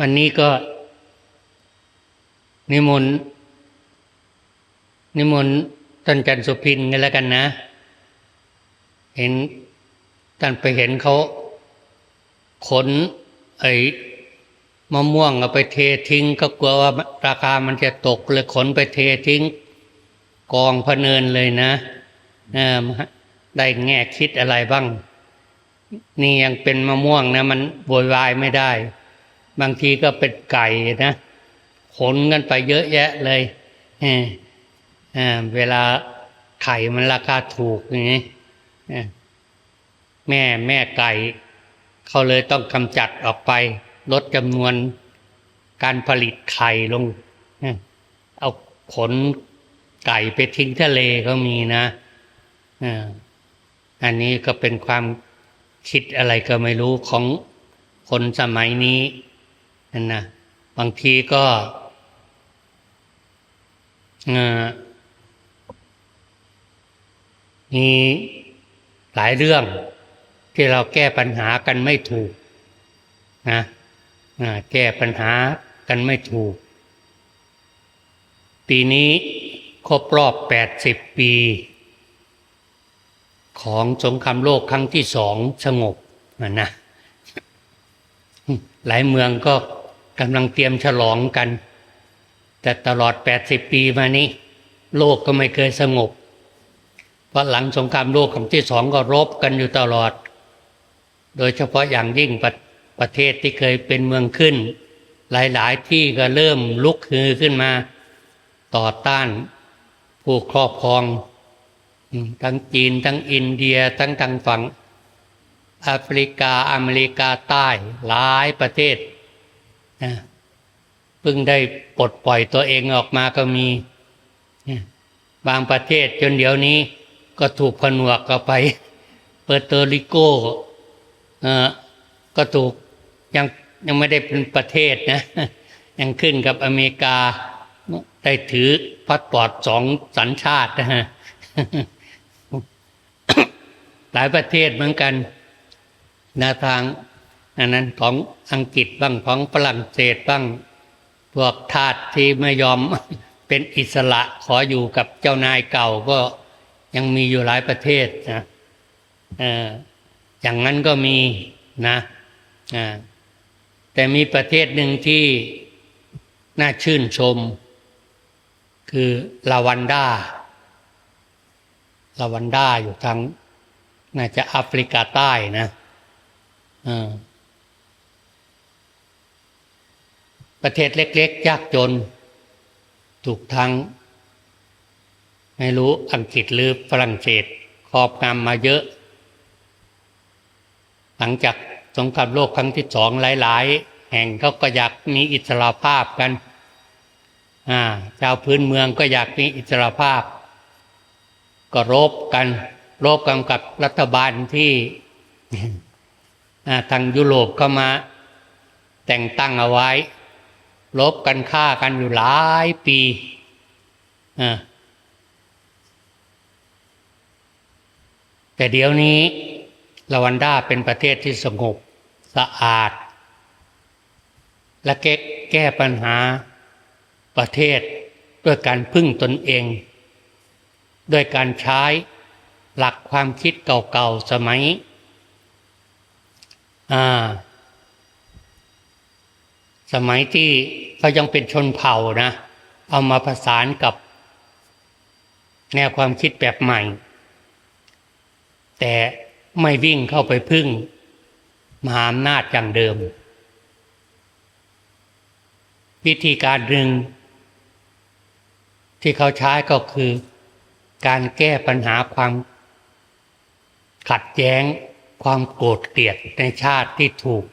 วันนี้ก็ นิมนต์นิมนต์ท่านจันทร์สุพินกันแล้วกันนะ เห็นท่านไปเห็นเขาขนไอ้มะม่วงเอาไปเททิ้ง ก็กลัวว่าราคามันจะตกเลยขนไปเททิ้ง กองพเนินเลยนะเออได้แง่คิดอะไรบ้าง นี่ยังเป็นมะม่วงนะ มันโวยวายไม่ได้ บางทีก็เป็นไก่นะขนกันไปเยอะแยะเลยเออเออเวลาไข่มันราคาถูกอย่างนี้แม่แม่ไก่ เขาเลยต้องกำจัดออกไป ลดจำนวนการผลิตไข่ลง เอาขนไก่ไปทิ้งทะเลก็มีนะอันนี้ก็เป็นความคิดอะไรก็ไม่รู้ของคนสมัยนี้ นั่นนะบางทีก็เอ่อมีหลายเรื่องที่เราแก้ปัญหากันไม่ถูกนะแก้ปัญหากันไม่ถูก ปีนี้ครบรอบ80ปี ของสงครามโลกครั้งที่สองสงบนะหลายเมืองก็ กำลังเตรียมฉลองกัน แต่ตลอด 80 ปีมานี้ โลกก็ไม่เคยสงบเพราะหลังสงครามโลกครั้งที่สองก็รบกันอยู่ตลอด โดยเฉพาะอย่างยิ่งประประเทศที่เคยเป็นเมืองขึ้น หลายๆ ที่ก็เริ่มลุกฮือขึ้นมา ต่อต้าน ผู้ครอบครอง ทั้งจีนทั้งอินเดียทั้งทางฝั่งแอฟริกาอเมริกาใต้หลายประเทศ เพิ่งได้ปลดปล่อยตัวเองออกมาก็มีบางประเทศจนเดี๋ยวนี้ก็ถูกผนวกก็ไปเปอร์โตริโกก็ถูกยังยังไม่ได้เป็นประเทศนะ ยังขึ้นกับอเมริกาได้ถือพาสปอร์ตสองสัญชาตินะฮะหลายประเทศเหมือนกันนวทาง อันนั้นของอังกฤษบ้างของฝรั่งเศสบ้างพวกทาสที่ไม่ยอมเป็นอิสระขออยู่กับเจ้านายเก่าก็ยังมีอยู่หลายประเทศนะเอออย่างนั้นก็มีนะอ่าแต่มีประเทศหนึ่งที่น่าชื่นชม คือลาวันดาลาวันดาอยู่ทางน่าจะแอฟริกาใต้นะเออ ประเทศเล็ก ๆ ยากจน ถูกทางไม่รู้อังกฤษหรือฝรั่งเศสครอบงำมาเยอะ หลังจากสงครามโลกครั้งที่สองหลาย ๆ แห่งเขาก็อยากมีอิสระภาพกันอ่าชาวพื้นเมืองก็อยากมีอิสระภาพ ก็รบกันรบกันกับรัฐบาลที่ทางยุโรปก็มาแต่งตั้งเอาไว้ รบกันฆ่ากันอยู่หลายปีแต่เดี๋ยวนี้ลาวันดาเป็นประเทศที่สงบสะอาด และแก้แก้ปัญหาประเทศด้วยการพึ่งตนเอง ด้วยการใช้หลักความคิดเก่าๆสมัย อ่า สมัยที่เขายังเป็นชนเผ่านะ เอามาผสานกับ แนวความคิดแบบใหม่ แต่ไม่วิ่งเข้าไปพึ่ง มหาอำนาจอย่างเดิม วิธีการหนึ่งที่เขาใช้ก็คือ การแก้ปัญหาความ ขัดแย้งความโกรธเกลียดในชาติที่ถูก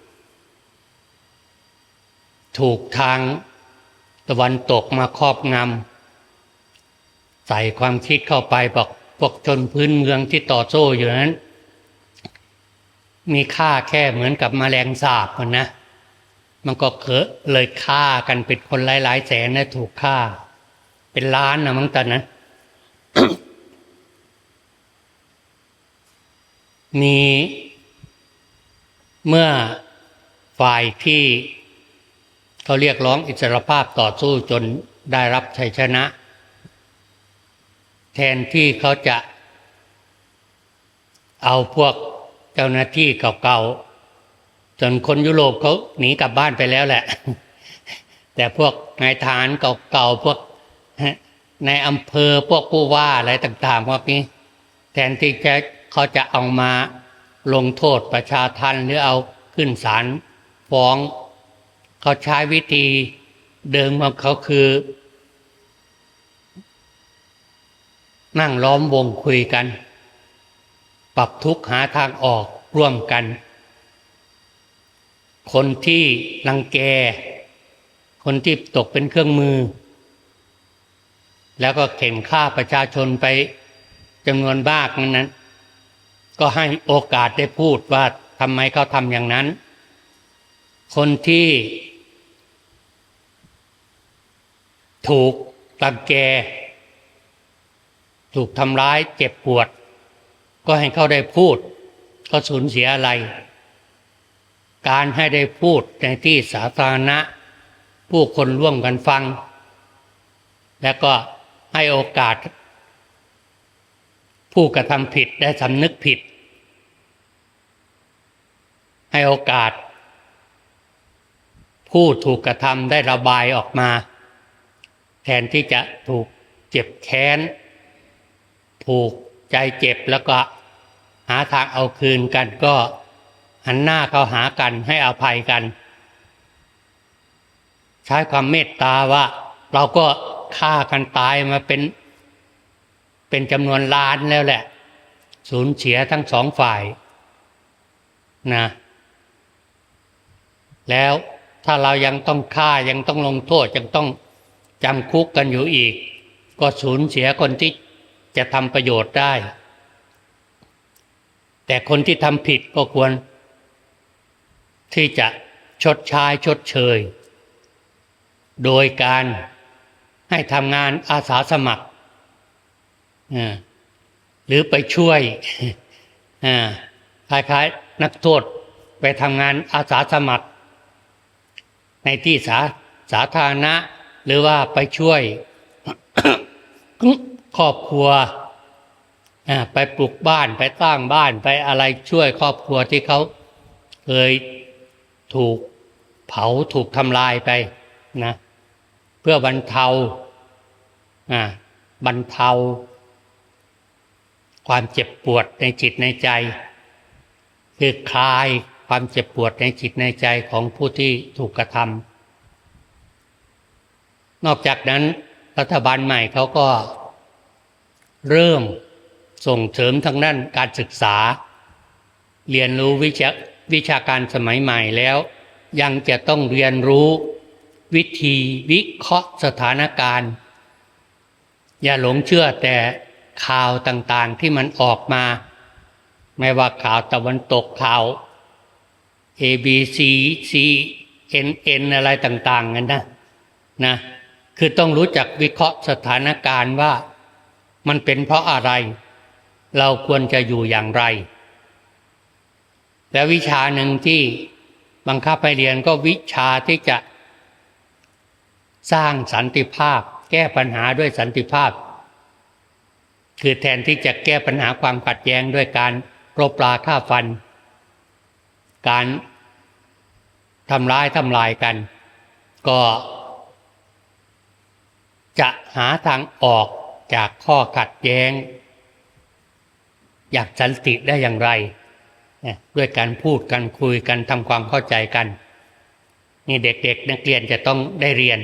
ถูกทางตะวันตกมาครอบงำใส่ความคิดเข้าไปบอกพวกชนพื้นเมืองที่ต่อโซ่อยู่นั้น มีค่าแค่เหมือนกับมแมลงสาบนะ มันก็เกิดเลยฆ่ากันเป็นคนหลายๆแสนนะถูกฆ่า เป็นล้านนะมั้งตอนนั้นมีเมื่อฝ่ายที่ เขาเรียกร้องอิสรภาพต่อสู้จนได้รับชัยชนะ แทนที่เขาจะ เอาพวกเจ้าหน้าที่เก่าๆจนคนยุโรปเขาหนีกลับบ้านไปแล้วแหละ แต่พวกนายทหารเก่าๆพวกในอำเภอพวกผู้ว่าอะไรต่างๆพวกนี้ แทนที่จะเขาจะเอามาลงโทษประชาทันหรือเอาขึ้นศาลฟ้อง เขาใช้วิธีเดิมของเขาคือ นั่งล้อมวงคุยกัน ปรับทุกข์หาทางออกร่วมกัน คนที่รังแก คนที่ตกเป็นเครื่องมือ แล้วก็เข็นฆ่าประชาชนไปจำนวนมากนั้น ก็ให้โอกาสได้พูดว่าทำไมเขาทำอย่างนั้น คนที่ ถูกรังแก ถูกทำร้ายเจ็บปวด ก็ให้เขาได้พูด ก็สูญเสียอะไร การให้ได้พูดในที่สาธารณะ ผู้คนร่วมกันฟัง แล้วก็ให้โอกาส ผู้กระทำผิดได้สำนึกผิด ให้โอกาส ผู้ถูกกระทำได้ระบายออกมา แทนที่จะถูกเจ็บแค้น ผูกใจเจ็บแล้วก็หาทางเอาคืนกันก็หันหน้าเข้าหากันให้อภัยกัน ใช้ความเมตตาว่า เราก็ฆ่ากันตายมาเป็น เป็นจำนวนล้านแล้วแหละ สูญเสียทั้งสองฝ่ายนะแล้วถ้าเรายังต้องฆ่ายังต้องลงโทษยังต้อง จำคุกกันอยู่อีก ก็สูญเสียคนที่จะทำประโยชน์ได้ แต่คนที่ทำผิดก็ควร ที่จะชดใช้ชดเชย โดยการให้ทำงานอาสาสมัคร หรือไปช่วยคล้ายๆนักโทษไปทำงานอาสาสมัคร ในที่สาสาธารณะ หรือว่าไปช่วยครอบครัวไปปลูกบ้านไปสร้างบ้านไปอะไรช่วยครอบครัวที่เขาเคยถูกเผาถูกทำลายไปนะเพื่อบรรเทาบรรเทา ความเจ็บปวดในจิตในใจ คือคลายความเจ็บปวดในจิตในใจของผู้ที่ถูกกระทำ นอกจากนั้นรัฐบาลใหม่เขาก็เริ่มส่งเสริมทางด้านการศึกษา เรียนรู้วิชาวิชาการสมัยใหม่แล้ว ยังจะต้องเรียนรู้วิธีวิเคราะห์สถานการณ์ อย่าหลงเชื่อแต่ข่าวต่างๆที่มันออกมา ไม่ว่าข่าวตะวันตกข่าว A B C C N N อะไรต่าง ๆ กันนะนะ คือต้องรู้จักวิเคราะห์สถานการณ์ว่า มันเป็นเพราะอะไร เราควรจะอยู่อย่างไร และวิชาหนึ่งที่บังคับให้เรียนก็วิชาที่จะ สร้างสันติภาพ แก้ปัญหาด้วยสันติภาพ คือแทนที่จะแก้ปัญหาความขัดแย้งด้วยการรบปลาฆ่าฟัน การทำร้ายทำลายกัน ก็ จะหาทางออกจากข้อขัดแย้ง อยากสันติได้อย่างไร ด้วยการพูดกันคุยกันทำความเข้าใจกัน นี่เด็กๆ นักเรียนจะต้องได้เรียน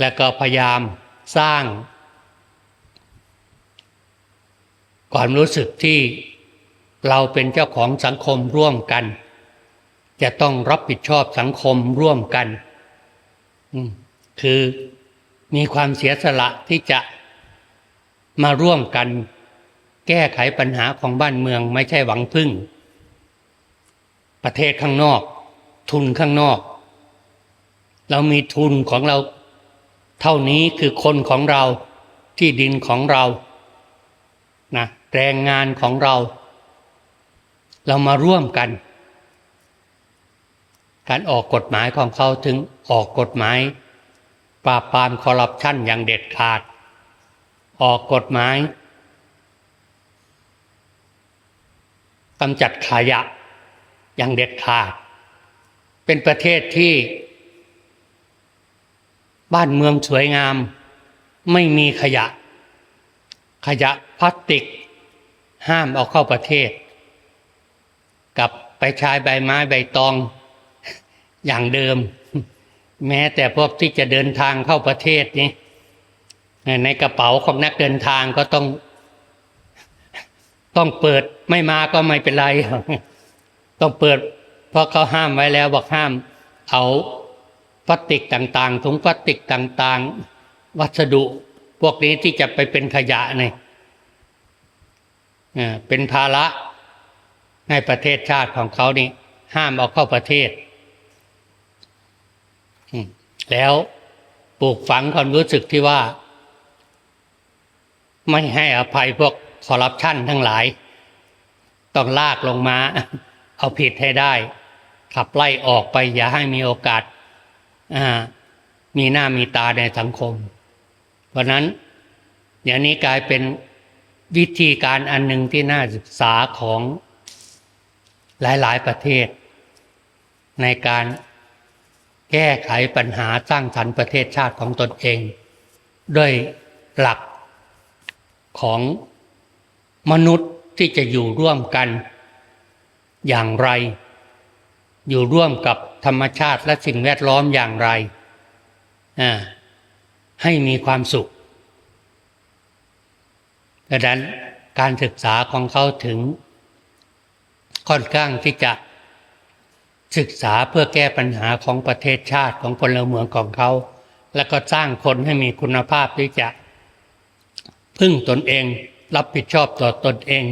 แล้วก็พยายามสร้าง ความรู้สึกที่เราเป็นเจ้าของสังคมร่วมกัน จะต้องรับผิดชอบสังคมร่วมกัน คือมีความเสียสละที่จะมาร่วมกัน แก้ไขปัญหาของบ้านเมืองไม่ใช่หวังพึ่ง ประเทศข้างนอก ทุนข้างนอก เรามีทุนของเรา เท่านี้คือคนของเราที่ดินของเรานะแรงงานของเรา เรามาร่วมกัน การออกกฎหมายของเขาถึงออกกฎหมาย ปราบปรามคอร์รัปชันอย่างเด็ดขาด ออกกฎหมายกำจัดขยะอย่างเด็ดขาด เป็นประเทศที่ บ้านเมืองสวยงาม ไม่มีขยะ ขยะพลาสติก ห้ามเอาเข้าประเทศ กับไปใช้ใบไม้ใบตองอย่างเดิม แม้แต่พวกที่จะเดินทางเข้าประเทศนี้ในกระเป๋าของนักเดินทางก็ต้อง ต้องเปิดไม่มาก็ไม่เป็นไร ต้องเปิด เพราะเขาห้ามไว้แล้วบอกห้าม เอาพลาสติกต่างๆถุงพลาสติกต่าง ๆ วัสดุ พวกนี้ที่จะไปเป็นขยะเนี่ยเป็นภาระให้ประเทศชาติของเขานี่ห้ามเอาเข้าประเทศ แล้วปลูกฝังความรู้สึกที่ว่า ไม่ให้อภัยพวกคอร์รัปชันทั้งหลาย ต้องลากลงมา เอาผิดให้ได้ ขับไล่ออกไปอย่าให้มีโอกาสมีหน้ามีตาในสังคม เพราะนั้นอย่างนี้กลายเป็นวิธีการอันหนึ่งที่น่าศึกษาของหลาย ๆ ประเทศ ในการ แก้ไขปัญหาสร้างสรรค์ประเทศชาติของตนเอง ด้วยหลักของมนุษย์ที่จะอยู่ร่วมกัน อย่างไร อยู่ร่วมกับธรรมชาติและสิ่งแวดล้อมอย่างไร ให้มีความสุขดังนั้นการศึกษาของเขาถึงค่อนข้างที่จะ ศึกษาเพื่อแก้ปัญหาของประเทศชาติของพลเมืองของเขา แล้วก็สร้างคนให้มีคุณภาพที่จะ พึ่งตนเองรับผิดชอบต่อตนเอง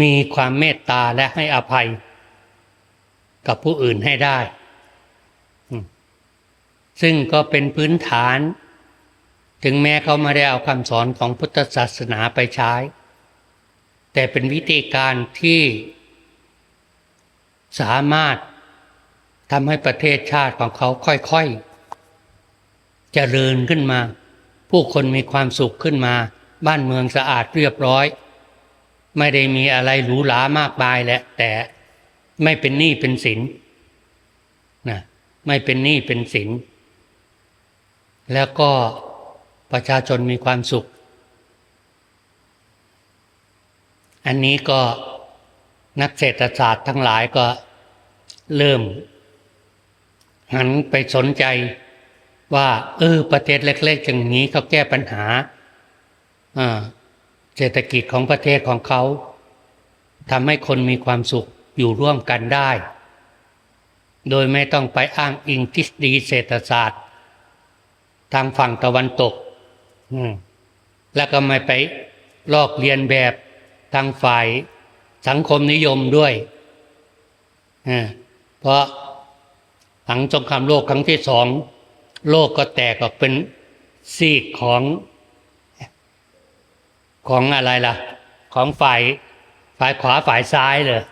มีความเมตตาและให้อภัย กับผู้อื่นให้ได้ ซึ่งก็เป็นพื้นฐาน ถึงแม้เขาไม่ได้เอาคำสอนของพุทธศาสนาไปใช้ แต่เป็นวิธีการที่ สามารถทำให้ประเทศชาติของเขาค่อยๆเจริญขึ้นมา ผู้คนมีความสุขขึ้นมา บ้านเมืองสะอาดเรียบร้อย ไม่ได้มีอะไรหรูหรามากมายแหละแต่ไม่เป็นหนี้เป็นสินนะไม่เป็นหนี้เป็นสินแล้วก็ประชาชนมีความสุข อันนี้ก็ นักเศรษฐศาสตร์ทั้งหลายก็เริ่ม หันไปสนใจว่าเออประเทศเล็กๆอย่างนี้เขาแก้ปัญหาเศรษฐกิจของประเทศของเขาทำให้คนมีความสุขอยู่ร่วมกันได้ โดยไม่ต้องไปอ้างอิงทฤษฎีเศรษฐศาสตร์ ทางฝั่งตะวันตก แล้วก็ไม่ไปลอกเลียนแบบทางฝ่าย สังคมนิยมด้วยเพราะหลังสงครามโลกครั้งที่สองโลกก็แตกออกเป็นซีกของของอะไรล่ะ ของฝ่ายฝ่ายขวาฝ่ายซ้ายเลย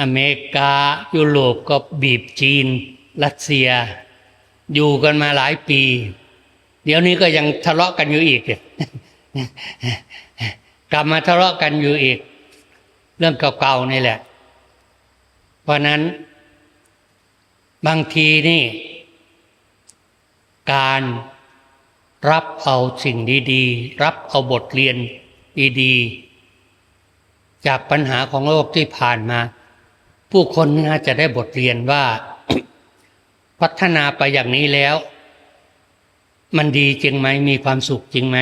อเมริกายุโรปก็บีบจีน รัสเซีย อยู่กันมาหลายปี เดี๋ยวนี้ก็ยังทะเลาะกันอยู่อีกกลับมาทะเลาะกันอยู่อีก เรื่องเก่าๆนี่แหละ เพราะนั้น บางทีนี่ การรับเอาสิ่งดีๆ รับเอาบทเรียนดีๆ จากปัญหาของโลกที่ผ่านมา ผู้คนน่าจะได้บทเรียนว่า พัฒนาไปอย่างนี้แล้ว มันดีจริงไหมมีความสุขจริงไหม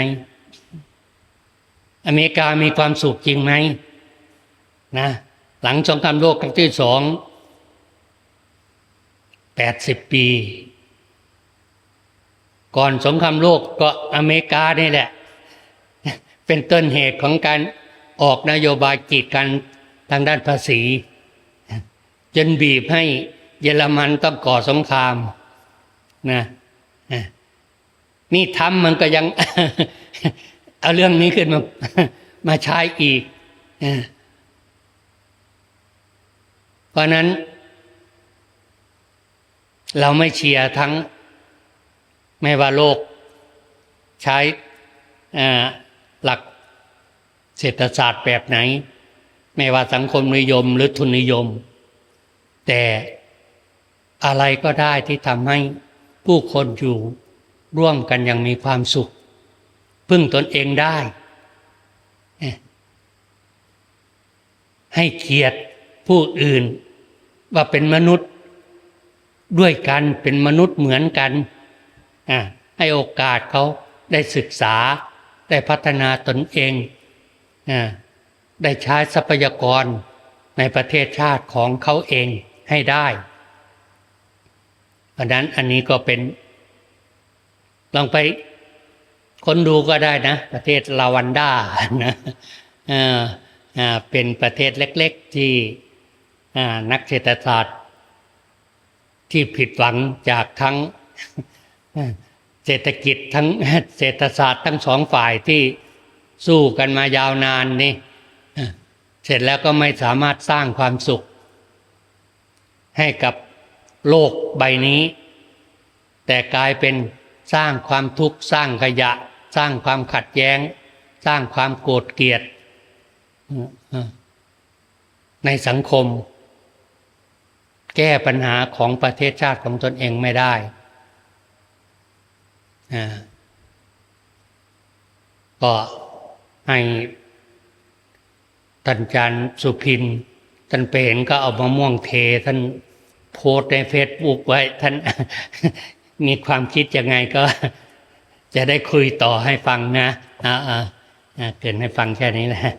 อเมริกามีความสุขจริงไหม นะหลังสงครามโลกครั้งที่สองแปดสิบปี ก่อนสงครามโลกก็อเมริกานี่แหละ เป็นต้นเหตุของการออกนโยบายกีดกันทางด้านภาษี จนบีบให้เยอรมันต้องก่อสงครามนะนี่ทำมันก็ยัง เอาเรื่องนี้ขึ้นมามาใช้อีก ราะนั้น เราไม่เชียร์ทั้งไม่ว่าโลก ใช้หลักเศรษฐศาสตร์แบบไหน ไม่ว่าสังคมนิยมหรือทุนนิยม แต่อะไรก็ได้ที่ทำให้ผู้คนอยู่ร่วมกันอย่างมีความสุข พึ่งตนเองได้ ให้เกียรติผู้อื่น ว่าเป็นมนุษย์ด้วยกันเป็นมนุษย์เหมือนกันอะให้โอกาสเขาได้ศึกษา ได้พัฒนาตนเองอะได้ใช้ทรัพยากรในประเทศชาติของเขาเองให้ได้เพราะนั้นอันนี้ก็เป็น ลองไปคนดูก็ได้นะ ประเทศลาวันดานะอ่าเป็นประเทศเล็ก ๆที่ นักเศรษฐศาสตร์ ที่ผิดหวังจากทั้งเศรษฐกิจทั้งเศรษฐศาสตร์ทั้งสองฝ่ายที่สู้กันมายาวนานนี่เสร็จแล้วก็ไม่สามารถสร้างความสุข ให้กับโลกใบนี้ แต่กลายเป็นสร้างความทุกข์สร้างขยะ สร้างความขัดแย้ง สร้างความโกรธเกลียดในสังคม แก้ปัญหาของประเทศชาติของตนเองไม่ได้อ่าก็ให้ท่านจารย์สุพินท่านไปเห็นก็เอามะม่วงเทท่านโพสในเฟซบุ๊กไว้ท่านมีความคิดยังไงก็ จะได้คุยต่อให้ฟังนะอ่าเกินให้ฟังแค่นี้แหละ